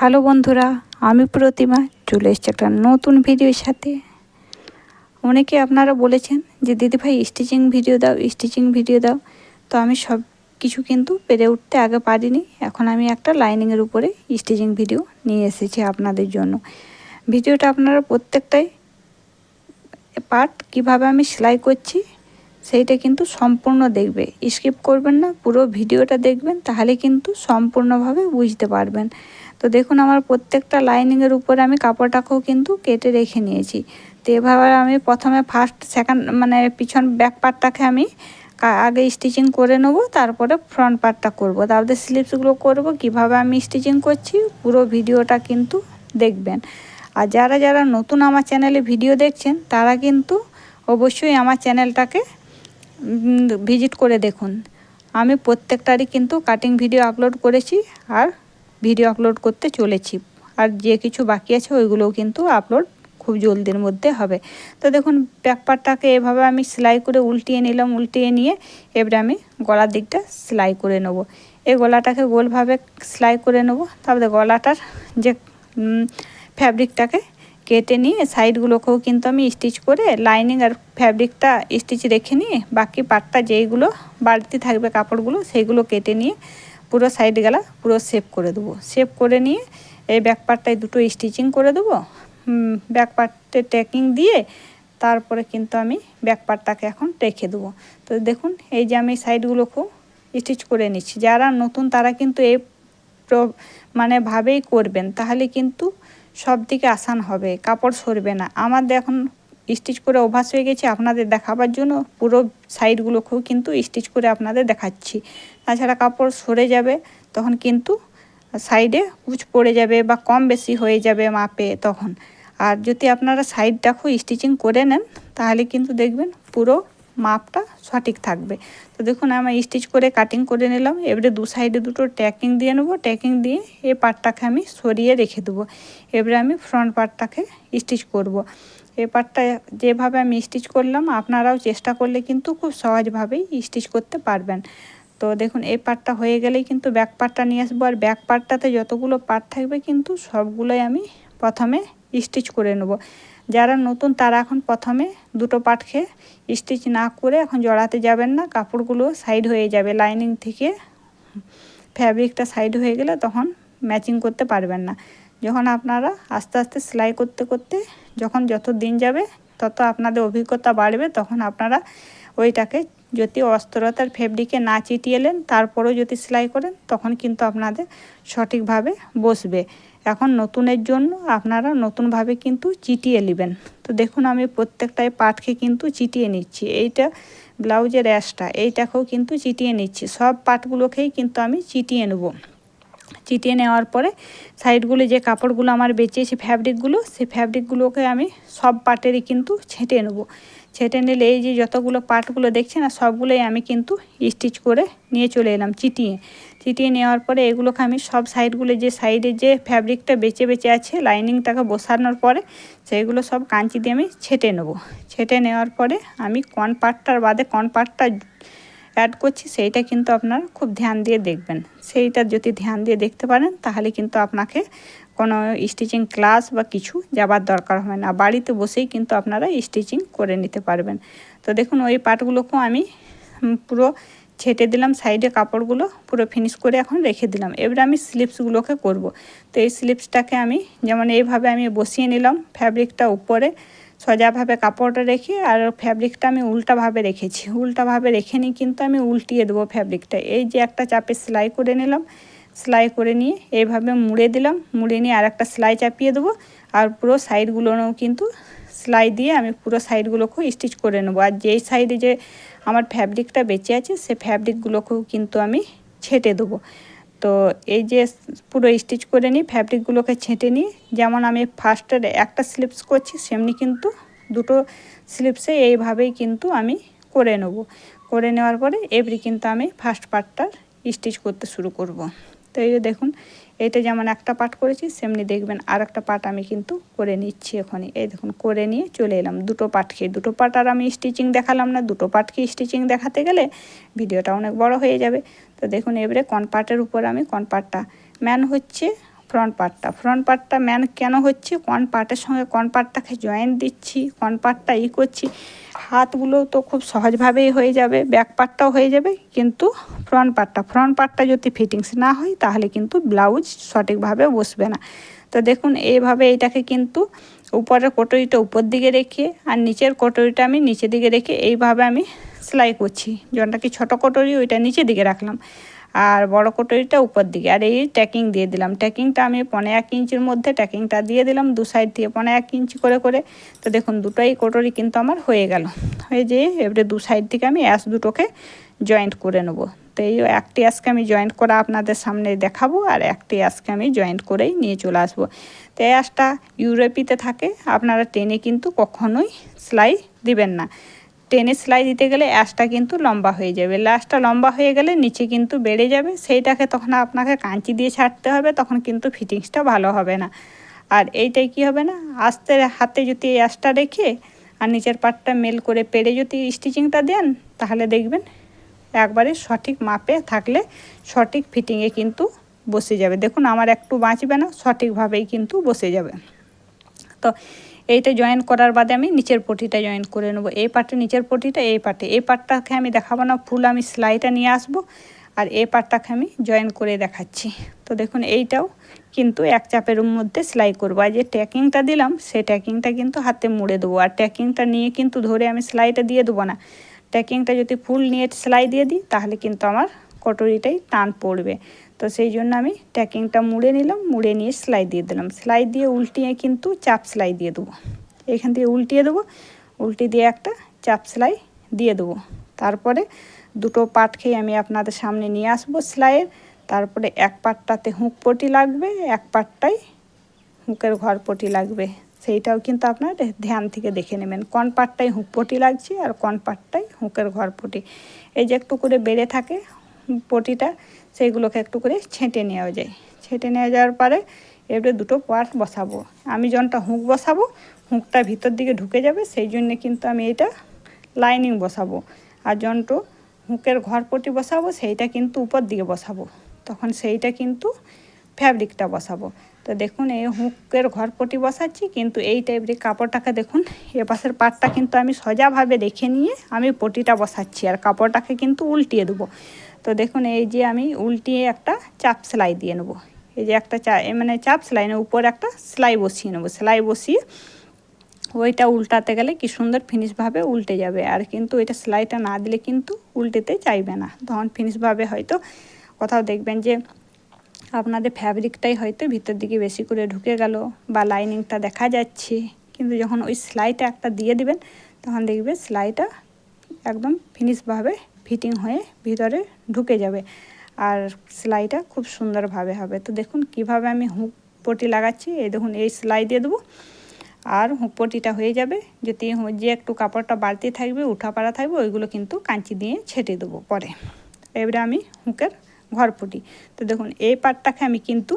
Hello বন্ধুরা, আমি প্রতিমা, চলে এসেছি একটা নতুন ভিডিওর সাথে। অনেকে আপনারা বলেছেন যে, দিদিভাই স্টিচিং ভিডিও দাও স্টিচিং ভিডিও দাও। তো আমি সব কিছু কিন্তু পেরে উঠতে আগে পারিনি। এখন আমি একটা লাইনিংয়ের উপরে স্টিচিং ভিডিও নিয়ে এসেছি আপনাদের জন্য। ভিডিওটা আপনারা প্রত্যেকটাই পার্ট কীভাবে আমি সেলাই করছি সেইটা কিন্তু সম্পূর্ণ দেখবে। স্কিপ করবেন না, পুরো ভিডিওটা দেখবেন, তাহলে কিন্তু সম্পূর্ণভাবে বুঝতে পারবেন। তো দেখুন, আমার প্রত্যেকটা লাইনিংয়ের উপরে আমি কাপড়টাকেও কিন্তু কেটে রেখে নিয়েছি। তো এভাবে আমি প্রথমে ফার্স্ট সেকেন্ড মানে পিছন ব্যাক পার্টটাকে আমি আগে স্টিচিং করে নেব, তারপরে ফ্রন্ট পার্টটা করব। তারপরে স্লিপসগুলো করব, কীভাবে আমি স্টিচিং করছি, পুরো ভিডিওটা কিন্তু দেখবেন। আর যারা যারা নতুন আমার চ্যানেলে ভিডিও দেখছেন, তারা কিন্তু অবশ্যই আমার চ্যানেলটাকে ভিজিট করে দেখুন। আমি প্রত্যেকটারই কিন্তু কাটিং ভিডিও আপলোড করেছি আর ভিডিও আপলোড করতে চলেছি। আর যে কিছু বাকি আছে ওইগুলোও কিন্তু আপলোড খুব জলদির মধ্যে হবে। তো দেখুন ব্যাকপারটাকে এভাবে আমি সেলাই করে উল্টিয়ে নিলাম, উল্টিয়ে নিয়ে এবারে আমি গলার দিকটা সেলাই করে নেব। এই গলাটাকে গোলভাবে সেলাই করে নেব। তারপরে গলাটার যে ফ্যাব্রিকটাকে কেটে নিয়ে সাইডগুলোকেও কিন্তু আমি স্টিচ করে লাইনিং আর ফ্যাব্রিকটা স্টিচ রেখে নিয়ে বাকি পার্টটা যেইগুলো বাড়তি থাকবে কাপড়গুলো সেইগুলো কেটে নিয়ে পুরো সাইড গেলা পুরো সেভ করে দেবো। সেভ করে নিয়ে এই ব্যাক পার্টটায় দুটো স্টিচিং করে দেবো। ব্যাক পার্টে ট্যাকিং দিয়ে তারপরে কিন্তু আমি ব্যাক পার্টটাকে এখন রেখে দেবো। তো দেখুন, এই যে আমি সাইডগুলো খুব স্টিচ করে নিচ্ছি। যারা নতুন তারা কিন্তু এই মানে ভাবেই করবেন। তাহলে কিন্তু সব দিকে আসান হবে, কাপড় সরবে না। আমাদের এখন স্টিচ করে অভ্যাস হয়ে গেছে, আপনাদের দেখাবার জন্য পুরো সাইডগুলোকেও কিন্তু স্টিচ করে আপনাদের দেখাচ্ছি। তাছাড়া কাপড় সরে যাবে, তখন কিন্তু সাইডে কুচ পড়ে যাবে বা কম বেশি হয়ে যাবে মাপে তখন। আর যদি আপনারা সাইডটাকেও স্টিচিং করে নেন, তাহলে কিন্তু দেখবেন পুরো মাপটা সঠিক থাকবে। তো দেখুন, আমি স্টিচ করে কাটিং করে নিলাম। এবারে দু সাইডে দুটো ট্যাকিং দিয়ে নেব। ট্যাকিং দিয়ে এই পার্টটাকে আমি সরিয়ে রেখে দেবো। এবারে আমি ফ্রন্ট পার্টটাকে স্টিচ করব। এই পার্টটা যেভাবে আমি স্টিচ করলাম, আপনারাও চেষ্টা করলে কিন্তু খুব সহজভাবেই স্টিচ করতে পারবেন। তো দেখুন এই পার্টটা হয়ে গেলেই কিন্তু ব্যাক পার্টটা নিয়ে আসব। আর ব্যাক পার্টটাতে যতগুলো পার্ট থাকবে কিন্তু সবগুলোই আমি প্রথমে স্টিচ করে নেব। যারা নতুন, তারা এখন প্রথমে দুটো পাট খেয়ে স্টিচ না করে এখন জড়াতে যাবেন না, কাপড়গুলো সাইড হয়ে যাবে, লাইনিং থেকে ফ্যাব্রিকটা সাইড হয়ে গেলে তখন ম্যাচিং করতে পারবেন না। যখন আপনারা আস্তে আস্তে সেলাই করতে করতে যখন যত দিন যাবে, তত আপনাদের অভিজ্ঞতা বাড়বে, তখন আপনারা ওইটাকে যদি অস্ত্রতার ফেব্রিকে না চিটিয়েলেন তারপরেও যদি সেলাই করেন, তখন কিন্তু আপনাদের সঠিকভাবে বসবে। এখন নতুনের জন্য আপনারা নতুনভাবে কিন্তু চিটিয়ে নেবেন। তো দেখুন, আমি প্রত্যেকটাই পাটকে কিন্তু চিটিয়ে নিচ্ছি। এইটা ব্লাউজের অ্যাশটা, এইটাকেও কিন্তু চিটিয়ে নিচ্ছি। সব পাটগুলোকেই কিন্তু আমি চিটিয়ে নেব। চিটিয়ে নেওয়ার পরে সাইডগুলো যে কাপড়গুলো আমার বেঁচেছে, ফ্যাব্রিকগুলো সেই ফ্যাব্রিকগুলোকে আমি সব পাটেরই কিন্তু ছেঁটে নেব। ছেটে নিলে এই যে যতগুলো পার্টগুলো দেখছেন না, সবগুলোই আমি কিন্তু স্টিচ করে নিয়ে চলে এলাম চিটিয়ে। চিটিয়ে নেওয়ার পরে এগুলোকে আমি সব সাইডগুলো যে সাইডে যে ফ্যাব্রিকটা বেঁচে বেঁচে আছে লাইনিংটাকে বসানোর পরে সেইগুলো সব কাঞ্চি দিয়ে আমি ছেটে নেব। ছেটে নেওয়ার পরে আমি কন পার্টটার বাদে কন পার্টটা অ্যাড করছি, সেইটা কিন্তু আপনার খুব ধ্যান দিয়ে দেখবেন। সেইটা যদি ধ্যান দিয়ে দেখতে পারেন, তাহলে কিন্তু আপনাকে কোনো স্টিচিং ক্লাস বা কিছু যাবার দরকার হয় না। বাড়িতে বসেই কিন্তু আপনারা স্টিচিং করে নিতে পারবেন। তো দেখুন, ওই পার্টগুলোকেও আমি পুরো ছেটে দিলাম সাইডে কাপড়গুলো পুরো ফিনিশ করে এখন রেখে দিলাম। এবারে আমি স্লিপসগুলোকে করব। তো এই স্লিপসটাকে আমি, যেমন এইভাবে আমি বসিয়ে নিলাম ফ্যাব্রিকটা উপরে, সোজাভাবে কাপড়টা রেখে, আর ফ্যাব্রিকটা আমি উল্টাভাবে রেখেছি। উল্টাভাবে রেখে নিই কিন্তু আমি উল্টিয়ে দেবো ফ্যাব্রিকটা এই যে একটা চাপে সেলাই করে নিলাম সেলাই করে নিয়ে এইভাবে মুড়ে দিলাম। মুড়ে নিয়ে আর একটা সেলাই চাপিয়ে দেবো। আর পুরো সাইডগুলোও কিন্তু সেলাই দিয়ে আমি পুরো সাইডগুলোকেও স্টিচ করে নেব। আর যেই সাইডে যে আমার ফ্যাব্রিকটা বেঁচে আছে, সে ফ্যাব্রিকগুলোকেও কিন্তু আমি ছেটে দেবো। তো এই যে পুরো স্টিচ করে নিই ফ্যাব্রিকগুলোকে ছেঁটে নিই যেমন আমি ফার্স্টের একটা স্লিপস করছি, সেমনি কিন্তু দুটো স্লিপসে এইভাবেই কিন্তু আমি করে নেব। করে নেওয়ার পরে এভরি কিন্তু আমি ফার্স্ট পার্টটার স্টিচ করতে শুরু করব। তো এই যে দেখুন, এইটা যেমন একটা পার্ট করেছি, সেমনি দেখবেন আর একটা পার্ট আমি কিন্তু করে নিচ্ছি এখনই। এই দেখুন, করে নিয়ে চলে এলাম দুটো পাটকে দুটো পাট আর আমি স্টিচিং দেখালাম না, দুটো পার্টকে স্টিচিং দেখাতে গেলে ভিডিওটা অনেক বড় হয়ে যাবে। তো দেখুন, এবারে কন পাটের উপর আমি, কন পাটটা ম্যান হচ্ছে ফ্রন্ট পার্টটা ফ্রন্ট পার্টটা ম্যান কেন হচ্ছে? কোন পার্টের সঙ্গে কোন পার্টটাকে জয়েন দিচ্ছি? কোন পার্টটা ই করছি? হাতগুলো তো খুব সহজভাবেই হয়ে যাবে ব্যাক পার্টটাও হয়ে যাবে, কিন্তু ফ্রন্ট পার্টটা ফ্রন্ট পার্টটা যদি ফিটিংস না হয়, তাহলে কিন্তু ব্লাউজ সঠিকভাবে বসবে না। তো দেখুন, এইভাবে এইটাকে কিন্তু উপরের কটরিটা উপর দিকে রেখে আর নিচের কটরিটা আমি নিচের দিকে রেখে এইভাবে আমি সেলাই করছি। যেটা কি ছোটো কটরি, ওইটা নিচের দিকে রাখলাম। আর বড় কটরিটা উপর দিকে। আর এই ট্যাকিং দিয়ে দিলাম। ট্যাকিংটা আমি পনেরো এক ইঞ্চির মধ্যে ট্যাকিংটা দিয়ে দিলাম দু সাইড দিয়ে পনেরো এক ইঞ্চি করে করে। তো দেখুন, দুটোই কটরি কিন্তু আমার হয়ে গেল। হয়ে যেয়ে এবারে দু সাইড থেকে আমি অ্যাস দুটোকে জয়েন্ট করে নেব। তো এই একটি আজকে আমি জয়েন্ট করা আপনাদের সামনে দেখাবো, আর একটি আজকে আমি জয়েন্ট করেই নিয়ে চলে আসব। তো আঁশটা ইউরোপিতে থাকে। আপনারা টেনে কিন্তু কখনোই সেলাই দিবেন না। টেনে সেলাই দিতে গেলে অ্যাশটা কিন্তু লম্বা হয়ে যাবে। লাশটা লম্বা হয়ে গেলে নিচে কিন্তু বেড়ে যাবে। সেইটাকে তখন আপনাকে কাঁচি দিয়ে ছাড়তে হবে, তখন কিন্তু ফিটিংসটা ভালো হবে না। আর এইটাই কি হবে না? আস্তে হাতে যদি এই অ্যাশটা রেখে আর নিচের পাটটা মেল করে পেরে যদি স্টিচিংটা দেন, তাহলে দেখবেন একবারে সঠিক মাপে থাকলে সঠিক ফিটিংয়ে কিন্তু বসে যাবে। দেখুন, আমার একটু বাঁচবে না, সঠিকভাবেই কিন্তু বসে যাবে। তো এইটা জয়েন করার বাদে আমি নিচের পটিটা জয়েন করে নেব। এই পার্টে নিচের পটিটা, এই পার্টে এই পার্টটাকে আমি দেখাবো না ফুল আমি সেলাইটা নিয়ে আসব। আর এই পার্টটাকে আমি জয়েন করে দেখাচ্ছি। তো দেখুন, এইটাও কিন্তু এক চাপের মধ্যে সেলাই করব। আর যে ট্যাকিংটা দিলাম, সেই ট্যাকিংটা কিন্তু হাতে মুড়ে দেবো। আর ট্যাকিংটা নিয়ে কিন্তু ধরে আমি সেলাইটা দিয়ে দেবো না। ট্যাকিংটা যদি ফুল নিয়ে সেলাই দিয়ে দিই, তাহলে কিন্তু আমার কটরিটাই টান পড়বে। তো সেই জন্য আমি ট্যাকিংটা মুড়ে নিলাম, মুড়ে নিয়ে সেলাই দিয়ে দিলাম। সেলাই দিয়ে উল্টিয়ে কিন্তু চাপ সেলাই দিয়ে দেবো। এখান থেকে উল্টিয়ে দেবো উল্টি দিয়ে একটা চাপ সেলাই দিয়ে দেবো। তারপরে দুটো পাট খেয়ে আমি আপনাদের সামনে নিয়ে আসব সেলাইয়ের তারপরে এক পাটটাতে হুঁক পটি লাগবে, এক পাটটাই হুঁকের ঘর পটি লাগবে। সেইটাও কিন্তু আপনার ধ্যান থেকে দেখে নেবেন, কোন পাটটাই হুঁক পটি লাগছে আর কোন পাটটাই হুঁকের ঘর পটি। এই যে একটু করে বেড়ে থাকে পটিটা সেইগুলোকে একটু করে ছেঁটে নেওয়া যায়। ছেঁটে নেওয়া যাওয়ার পরে এবারে দুটো পার্ট বসাবো। আমি যনটা হুঁক বসাবো, হুঁকটা ভিতর দিকে ঢুকে যাবে, সেই জন্যে কিন্তু আমি এটা লাইনিং বসাবো। আর যন্ত্র হুঁকের ঘর পটি বসাবো, সেইটা কিন্তু উপর দিকে বসাবো। তখন সেইটা কিন্তু ফ্যাব্রিকটা বসাবো। তো দেখুন, এই হুঁকের ঘর পটি বসাচ্ছি, কিন্তু এই টাইপের কাপড়টাকে দেখুন, এ পাশের পাটটা কিন্তু আমি সোজাভাবে রেখে নিয়ে আমি পটিটা বসাচ্ছি আর কাপড়টাকে কিন্তু উল্টিয়ে দেবো। তো দেখুন, এই যে আমি উল্টিয়ে একটা চাপ সেলাই দিয়ে নেব। এই যে একটা চা মানে চাপ সেলাই নেব উপরে একটা সেলাই বসিয়ে নেব। সেলাই বসিয়ে ওইটা উল্টাতে গেলে কি সুন্দর ফিনিশভাবে উল্টে যাবে। আর কিন্তু এটা সেলাইটা না দিলে কিন্তু উল্টেতে চাইবে না। তখন ফিনিশভাবে হয়তো কোথাও দেখবেন যে আপনাদের ফ্যাব্রিকটাই হয়তো ভিতর দিকে বেশি করে ঢুকে গেল বা লাইনিংটা দেখা যাচ্ছে। কিন্তু যখন ওই সেলাইটা একটা দিয়ে দিবেন, তখন দেখবে সেলাইটা একদম ফিনিশভাবে ফিটিং হয়ে ভিতরে ঢুকে যাবে। আর সেলাইটা খুব সুন্দরভাবে হবে। তো দেখুন কীভাবে আমি হুঁক পটি লাগাচ্ছি। এই দেখুন, এই সেলাই দিয়ে দেবো। আর হুক পটিটা হয়ে যাবে। যদি যে একটু কাপড়টা বাড়তি থাকবে, উঠাপাড়া থাকবে, ওইগুলো কিন্তু কাঁচি দিয়ে ছেটে দেবো পরে। এবারে আমি হুকের ঘর পটি তো দেখুন, এই পাটটাকে আমি কিন্তু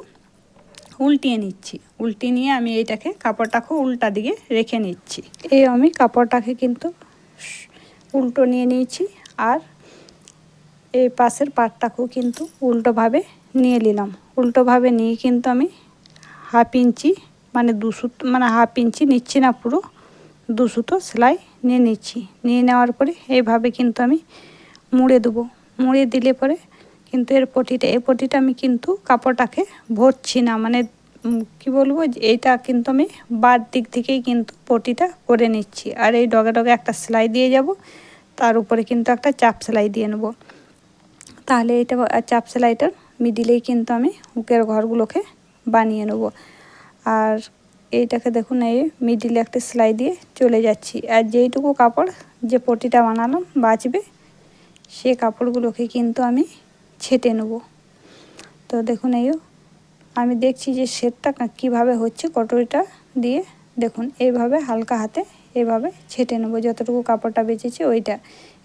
উল্টিয়ে নিচ্ছি। উল্টিয়ে নিয়ে আমি এইটাকে কাপড়টাকে উল্টা দিকে রেখে নিচ্ছি। এই আমি কাপড়টাকে কিন্তু উল্টো নিয়ে নিয়েছি আর এই পাশের পাটটাকেও কিন্তু উল্টোভাবে নিয়ে নিলাম। উল্টোভাবে নিয়ে কিন্তু আমি হাফ ইঞ্চি মানে দু সুতো মানে হাফ ইঞ্চি নিচ্ছি না পুরো, দু সুতো সেলাই নিয়ে নিচ্ছি। নিয়ে নেওয়ার পরে এইভাবে কিন্তু আমি মুড়ে দেবো। মুড়ে দিলে পরে কিন্তু এর পটিটা এই পটিটা আমি কিন্তু কাপড়টাকে ভরছি না। মানে কি বলব এইটা কিন্তু আমি বার দিক থেকেই কিন্তু পটিটা করে নিচ্ছি। আর এই ডগে ডগে একটা সেলাই দিয়ে যাব, তার উপরে কিন্তু একটা চাপ সেলাই দিয়ে নেব। তাহলে এটা চাপ সেলাইটার মিডিলেই কিন্তু আমি হুকের ঘরগুলোকে বানিয়ে নেব। আর এইটাকে দেখুন, এই মিডিলে একটা সেলাই দিয়ে চলে যাচ্ছি। আর যেইটুকু কাপড়, যে পটিটা বানালাম, বাঁচবে, সে কাপড়গুলোকে কিন্তু আমি ছেটে নেব। তো দেখুন এই আমি দেখছি যে সেটটা কীভাবে হচ্ছে কটরিটা দিয়ে। দেখুন, এইভাবে হালকা হাতে এভাবে ছেটে নেব। যতটুকু কাপড়টা বেঁচেছে ওইটা।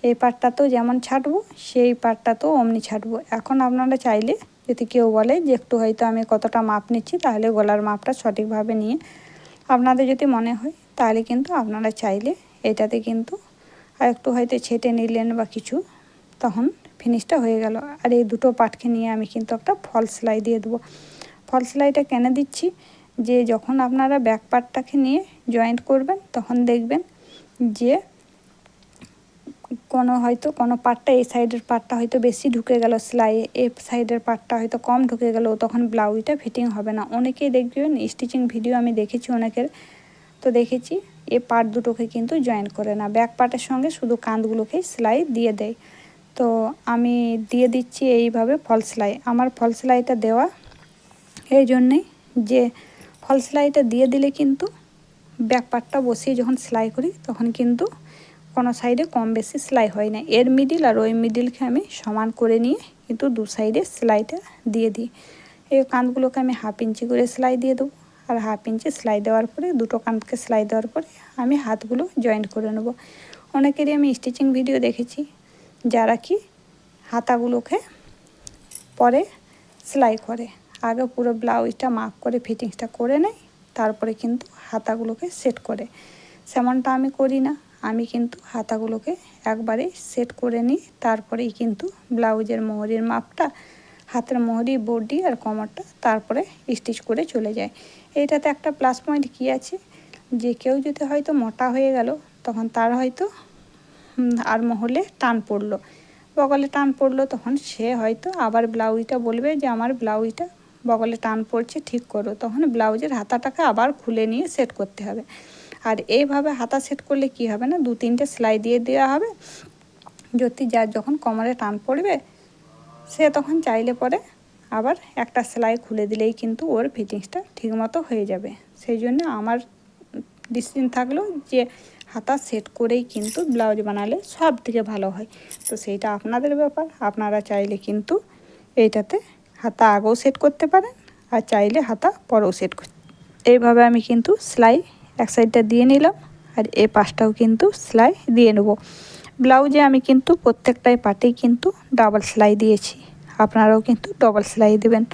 এই পাটটাতেও যেমন ছাটবো, সেই পাটটাতেও অমনি ছাটবো। এখন আপনারা চাইলে, যদি কেউ বলে যে একটু হয়তো আমি কতটা মাপ নিচ্ছি, তাহলে গলার মাপটা সঠিকভাবে নিয়ে। আপনাদের যদি মনে হয়, তাহলে কিন্তু আপনারা চাইলে এটাতে কিন্তু আর একটু হয়তো ছেটে নিলেন বা কিছু, তখন ফিনিশটা হয়ে গেল। আর এই দুটো পাটকে নিয়ে আমি কিন্তু একটা ফল সেলাই দিয়ে দেবো। ফল সেলাইটা কেন দিচ্ছি? যে যখন আপনারা ব্যাক পার্টটাকে নিয়ে জয়েন্ট করবেন, তখন দেখবেন যে কোনো হয়তো কোনো পার্টটা এই সাইডের পার্টটা হয়তো বেশি ঢুকে গেল সেলাইয়ে এ সাইডের পার্টটা হয়তো কম ঢুকে গেল, তখন ব্লাউজটা ফিটিং হবে না। অনেকেই দেখবেন স্টিচিং ভিডিও আমি দেখেছি অনেকের। তো দেখেছি, এ পার্ট দুটোকে কিন্তু জয়েন করে না। ব্যাক পার্টের সঙ্গে শুধু কাঁধগুলোকেই সেলাই দিয়ে দেয়। তো আমি দিয়ে দিচ্ছি এইভাবে ফল সেলাই। আমার ফল সেলাইটা দেওয়া এই জন্যেই যে ফল সেলাইটা দিয়ে দিলে কিন্তু ব্যাক পার্টটা বসিয়ে যখন সেলাই করি তখন কিন্তু কোনো সাইডে কম বেশি সেলাই হয় না। এর মিডিল আর ওই মিডিলকে আমি সমান করে নিয়ে কিন্তু দু সাইডে সেলাইটা দিয়ে দিই। এই কাঁধগুলোকে আমি হাফ ইঞ্চি করে সেলাই দিয়ে দেবো। আর হাফ ইঞ্চি সেলাই দেওয়ার পরে, দুটো কাঁধকে সেলাই দেওয়ার পরে আমি হাতগুলো জয়েন্ট করে নেব। অনেকেরই আমি স্টিচিং ভিডিও দেখেছি। যারা কি হাতাগুলোকে পরে সেলাই করে। আগে পুরো ব্লাউজটা মার্ক করে ফিটিংসটা করে নেয়, তারপরে কিন্তু হাতাগুলোকে সেট করে। সেমনটা আমি করি না। আমি কিন্তু হাতাগুলোকে একবারে সেট করে নিই, তারপরেই কিন্তু ব্লাউজের মোহরির মাপটা, হাতের মোহরি, বডি আর কমরটা তারপরে স্টিচ করে চলে যায়। এইটাতে একটা প্লাস পয়েন্ট কী আছে? যে কেউ যদি হয়তো মোটা হয়ে গেল, তখন তার হয়তো আর মহলে টান পড়ল। বগলে টান পড়ল তখন সে হয়তো আবার ব্লাউজটা বলবে যে, আমার ব্লাউজটা বগলে টান পড়ছে, ঠিক করো। তখন ব্লাউজের হাতাটাকে আবার খুলে নিয়ে সেট করতে হবে। আর এইভাবে হাতা সেট করলে কি হবে না? দু তিনটে সেলাই দিয়ে দেওয়া হবে। যদি যার যখন কোমরে টান পড়বে, সে তখন চাইলে পরে আবার একটা সেলাই খুলে দিলেই কিন্তু ওর ফিটিংসটা ঠিকমতো হয়ে যাবে। সেই জন্য আমার ডিসিশন থাকল যে হাতা সেট করেই কিন্তু ব্লাউজ বানালে সব থেকে ভালো হয়। তো সেইটা আপনাদের ব্যাপার। আপনারা চাইলে কিন্তু এইটাতে হাতা আগেও সেট করতে পারেন আর চাইলে হাতা পরেও সেট করতে এইভাবে আমি কিন্তু সেলাই এক সাইডটা দিয়ে নিলাম আর এ পাশটাও কিন্তু সেলাই দিয়ে নেব। ব্লাউজে আমি কিন্তু প্রত্যেকটাই পাটেই কিন্তু ডাবল সেলাই দিয়েছি। আপনারাও কিন্তু ডবল সেলাই দেবেন।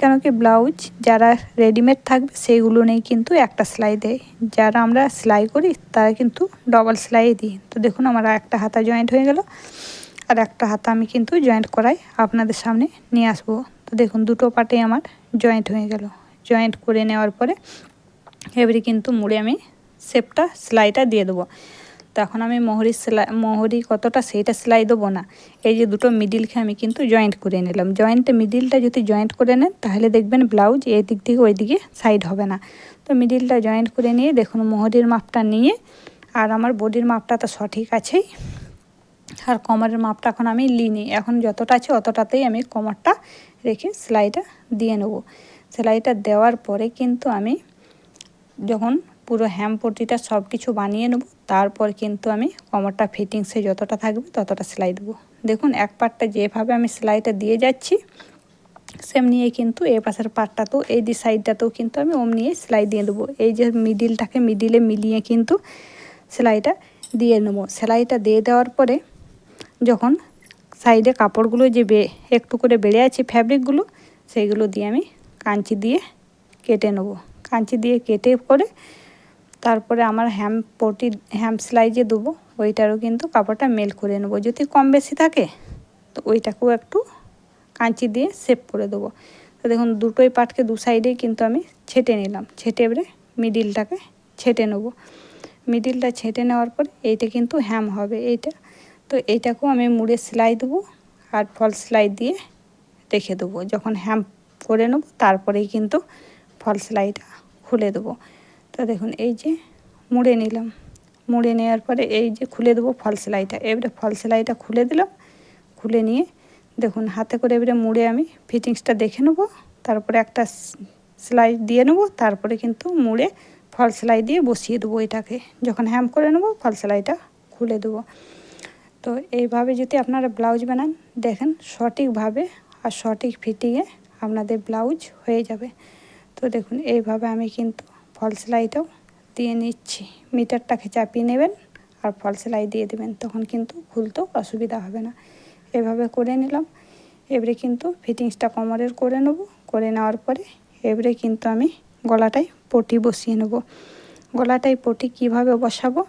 কেন কি ব্লাউজ যারা রেডিমেড থাকবে সেইগুলো নেই কিন্তু একটা সেলাই দেয় যারা আমরা সেলাই করি তারা কিন্তু ডবল সেলাই দিই। তো দেখুন আমার একটা হাতা জয়েন্ট হয়ে গেল। আর একটা হাতা আমি কিন্তু জয়েন্ট করাই আপনাদের সামনে নিয়ে আসব। তো দেখুন দুটো পাটে আমার জয়েন্ট হয়ে গেল। জয়েন্ট করে নেওয়ার পরে এবারে কিন্তু মুড়ে আমি শেপটা সেলাইটা দিয়ে দেবো। তো এখন আমি মোহরি সেলাই মোহরি কতটা সেইটা সেলাই দেবো না। এই যে দুটো মিডিলকে আমি কিন্তু জয়েন্ট করে নিলাম। জয়েন্টে মিডিলটা যদি জয়েন্ট করে নেন, তাহলে দেখবেন ব্লাউজ এই দিক থেকে ওই দিকে সাইড হবে না। তো মিডিলটা জয়েন্ট করে নিয়ে দেখুন মোহরির মাপটা নিয়ে, আর আমার বডির মাপটা তো সঠিক আছেই। আর কোমরের মাপটা এখন আমি লিনি এখন যতটা আছে অতটাতেই আমি কোমরটা রেখে সেলাইটা দিয়ে নেব। সেলাইটা দেওয়ার পরে কিন্তু আমি যখন পুরো হ্যাম পট্টিটা সব কিছু বানিয়ে নেব। তারপর কিন্তু আমি কোমরটা ফিটিংসে যতটা থাকবে ততটা সেলাই দেবো। দেখুন, এক পার্টটা যেভাবে আমি সেলাইটা দিয়ে যাচ্ছি সেম নিয়ে কিন্তু এ পাশের পার্টটাতেও এই দি সাইডটাতেও কিন্তু আমি ওম নিয়ে সেলাই দিয়ে দেবো। এই যে মিডিলটাকে মিডিলে মিলিয়ে কিন্তু সেলাইটা দিয়ে নেব। সেলাইটা দিয়ে দেওয়ার পরে যখন সাইডে কাপড়গুলো যে বে, একটু করে বেড়ে আছে ফ্যাব্রিকগুলো সেইগুলো দিয়ে আমি কাঞ্চি দিয়ে কেটে নেব। কাঞ্চি দিয়ে কেটে করে তারপরে আমার হ্যাম পটি হ্যাম সেলাই যে দেবো, ওইটারও কিন্তু কাপড়টা মেল করে নেব। যদি কম বেশি থাকে, তো ওইটাকেও একটু কাঁচি দিয়ে সেভ করে দেবো। তো দেখুন, দুটোই পাটকে দু সাইডেই কিন্তু আমি ছেটে নিলাম। ছেটে এবারে মিডিলটাকে ছেটে নেব। মিডিলটা ছেটে নেওয়ার পর এইটা কিন্তু হ্যাম হবে এইটা। তো এইটাকেও আমি মুড়ে সেলাই দেবো আর ফল সেলাই দিয়ে রেখে দেবো। যখন হ্যাম করে নেব, তারপরেই কিন্তু ফল সেলাইটা খুলে দেবো। তো দেখুন, এই যে মুড়ে নিলাম। মুড়ে নেওয়ার পরে এই যে খুলে দেবো ফল সেলাইটা এবারে ফল সেলাইটা খুলে দিলাম। খুলে নিয়ে দেখুন, হাতে করে এবারে মুড়ে আমি ফিটিংসটা দেখে নেব। তারপরে একটা সেলাই দিয়ে নেব। তারপরে কিন্তু মুড়ে ফল সেলাই দিয়ে বসিয়ে দেবো এটাকে। যখন হ্যাম করে নেব ফল সেলাইটা খুলে দেবো। তো এইভাবে যদি আপনারা ব্লাউজ বানান, দেখেন সঠিকভাবে আর সঠিক ফিটিংয়ে আপনাদের ব্লাউজ হয়ে যাবে। তো দেখুন, এইভাবে আমি কিন্তু ফল সেলাইটাও দিয়ে নিচ্ছি। মিটারটাকে চাপিয়ে নেবেন আর ফল সেলাই দিয়ে দেবেন। তখন কিন্তু খুলতেও অসুবিধা হবে না। এভাবে করে নিলাম। এবারে কিন্তু ফিটিংসটা কোমরের করে নেব। করে নেওয়ার পরে এবারে কিন্তু আমি গলাটাই পটি বসিয়ে নেব। গলাটাই পটি কীভাবে বসাবো?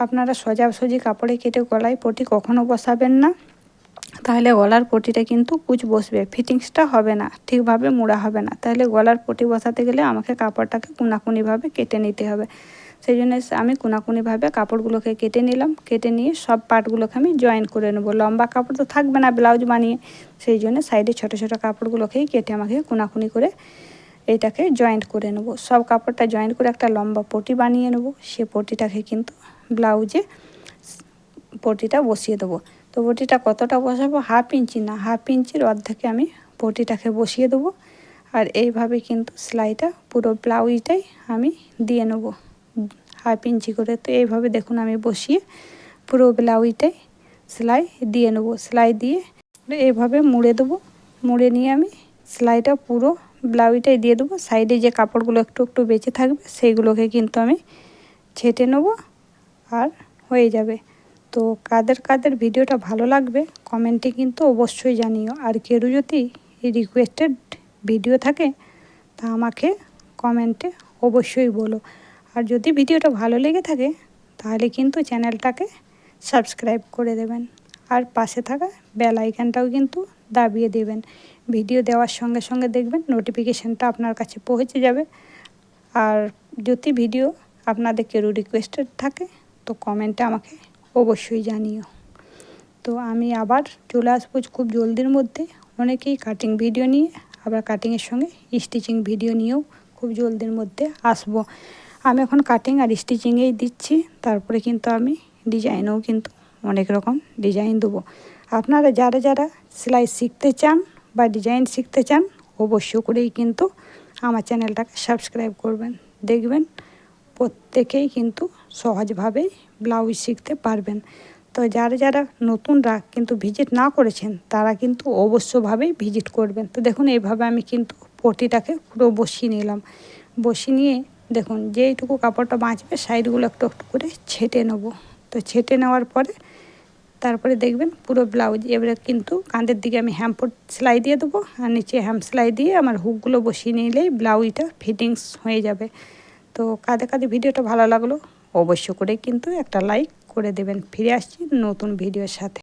আপনারা সোজাসুজি কাপড়ে কেটে গলায় পটি কখনো বসাবেন না। তাহলে গলার পটিটা কিন্তু কুচ বসবে, ফিটিংসটা হবে না, ঠিকভাবে মোড়া হবে না। তাহলে গলার পটি বসাতে গেলে আমাকে কাপড়টাকে কোনাকুনিভাবে কেটে নিতে হবে। সেই জন্য আমি কোনাকুনিভাবে কাপড়গুলোকে কেটে নিলাম, কেটে নিয়ে সব পার্টগুলোকে আমি জয়েন করে নেব। লম্বা কাপড় তো থাকবে না ব্লাউজ বানিয়ে। সেই জন্য সাইডে ছোটো ছোটো কাপড়গুলোকেই কেটে আমাকে কোনাকুনি করে এটাকে জয়েন্ট করে নেব। সব কাপড়টা জয়েন্ট করে একটা লম্বা পটি বানিয়ে নেব। সে পটিটাকে কিন্তু ব্লাউজে পটিটা বসিয়ে দেবো। তো পটিটা কতটা বসাবো? হাফ ইঞ্চি না, হাফ ইঞ্চির অর্ধেকে আমি বটিটাকে বসিয়ে দেবো। আর এইভাবে কিন্তু সেলাইটা পুরো ব্লাউজটাই আমি দিয়ে নেব। হাফ ইঞ্চি করে। তো এইভাবে দেখুন আমি বসিয়ে পুরো ব্লাউজটাই সেলাই দিয়ে নেব। সেলাই দিয়ে এইভাবে মুড়ে দেবো। মুড়ে নিয়ে আমি সেলাইটা পুরো ব্লাউজটাই দিয়ে দেবো। সাইডে যে কাপড়গুলো একটু একটু বেঁচে থাকবে, সেইগুলোকে কিন্তু আমি ছেটে নেব। আর হয়ে যাবে। তো কাদের কাদের ভিডিওটা ভালো লাগবে, কমেন্টে কিন্তু অবশ্যই জানিও। আর কেউ যদি রিকোয়েস্টেড ভিডিও থাকে, তা আমাকে কমেন্টে অবশ্যই বলো। আর যদি ভিডিওটা ভালো লেগে থাকে, তাহলে কিন্তু চ্যানেলটাকে সাবস্ক্রাইব করে দেবেন। আর পাশে থাকা বেল আইকনটাও কিন্তু দাবিয়ে দেবেন। ভিডিও দেওয়ার সঙ্গে সঙ্গে দেখবেন নোটিফিকেশানটা আপনার কাছে পৌঁছে যাবে। আর যদি ভিডিও আপনাদের কেউ রিকোয়েস্টেড থাকে, তো কমেন্টে আমাকে অবশ্যই জানিও। তো আমি আবার চলে আসব খুব জলদির মধ্যে। অনেকেই কাটিং ভিডিও নিয়ে, আবার কাটিংয়ের সঙ্গে স্টিচিং ভিডিও নিয়েও খুব জলদির মধ্যে আসব। আমি এখন কাটিং আর স্টিচিংয়েই দিচ্ছি, তারপরে কিন্তু আমি ডিজাইনেও কিন্তু অনেক রকম ডিজাইন দেবো। আপনারা যারা যারা সেলাই শিখতে চান বা ডিজাইন শিখতে চান অবশ্য করেই কিন্তু আমার চ্যানেলটাকে সাবস্ক্রাইব করবেন। দেখবেন প্রত্যেকেই কিন্তু সহজভাবেই ব্লাউজ শিখতে পারবেন। তো যারা যারা নতুনরা কিন্তু ভিজিট না করেছেন, তারা কিন্তু অবশ্যভাবেই ভিজিট করবেন। তো দেখুন এইভাবে আমি কিন্তু পটিটাকে পুরো বসিয়ে নিলাম। বসিয়ে নিয়ে দেখুন, যেইটুকু কাপড়টা বাঁচবে, সাইডগুলো একটু একটু করে ছেটে নেব। তো ছেটে নেওয়ার পরে তারপরে দেখবেন পুরো ব্লাউজ। এবারে কিন্তু কাঁধের দিকে আমি হ্যাম্পোর সেলাই দিয়ে দেবো আর নিচে হ্যাম সেলাই দিয়ে আমার হুকগুলো বসিয়ে নিলেই ব্লাউজটা ফিটিংস হয়ে যাবে। তো কাঁধে কাঁধে ভিডিওটা ভালো লাগল। অবশ্য করে কিন্তু একটা লাইক করে দেবেন। ফিরে আসছি নতুন ভিডিওর সাথে।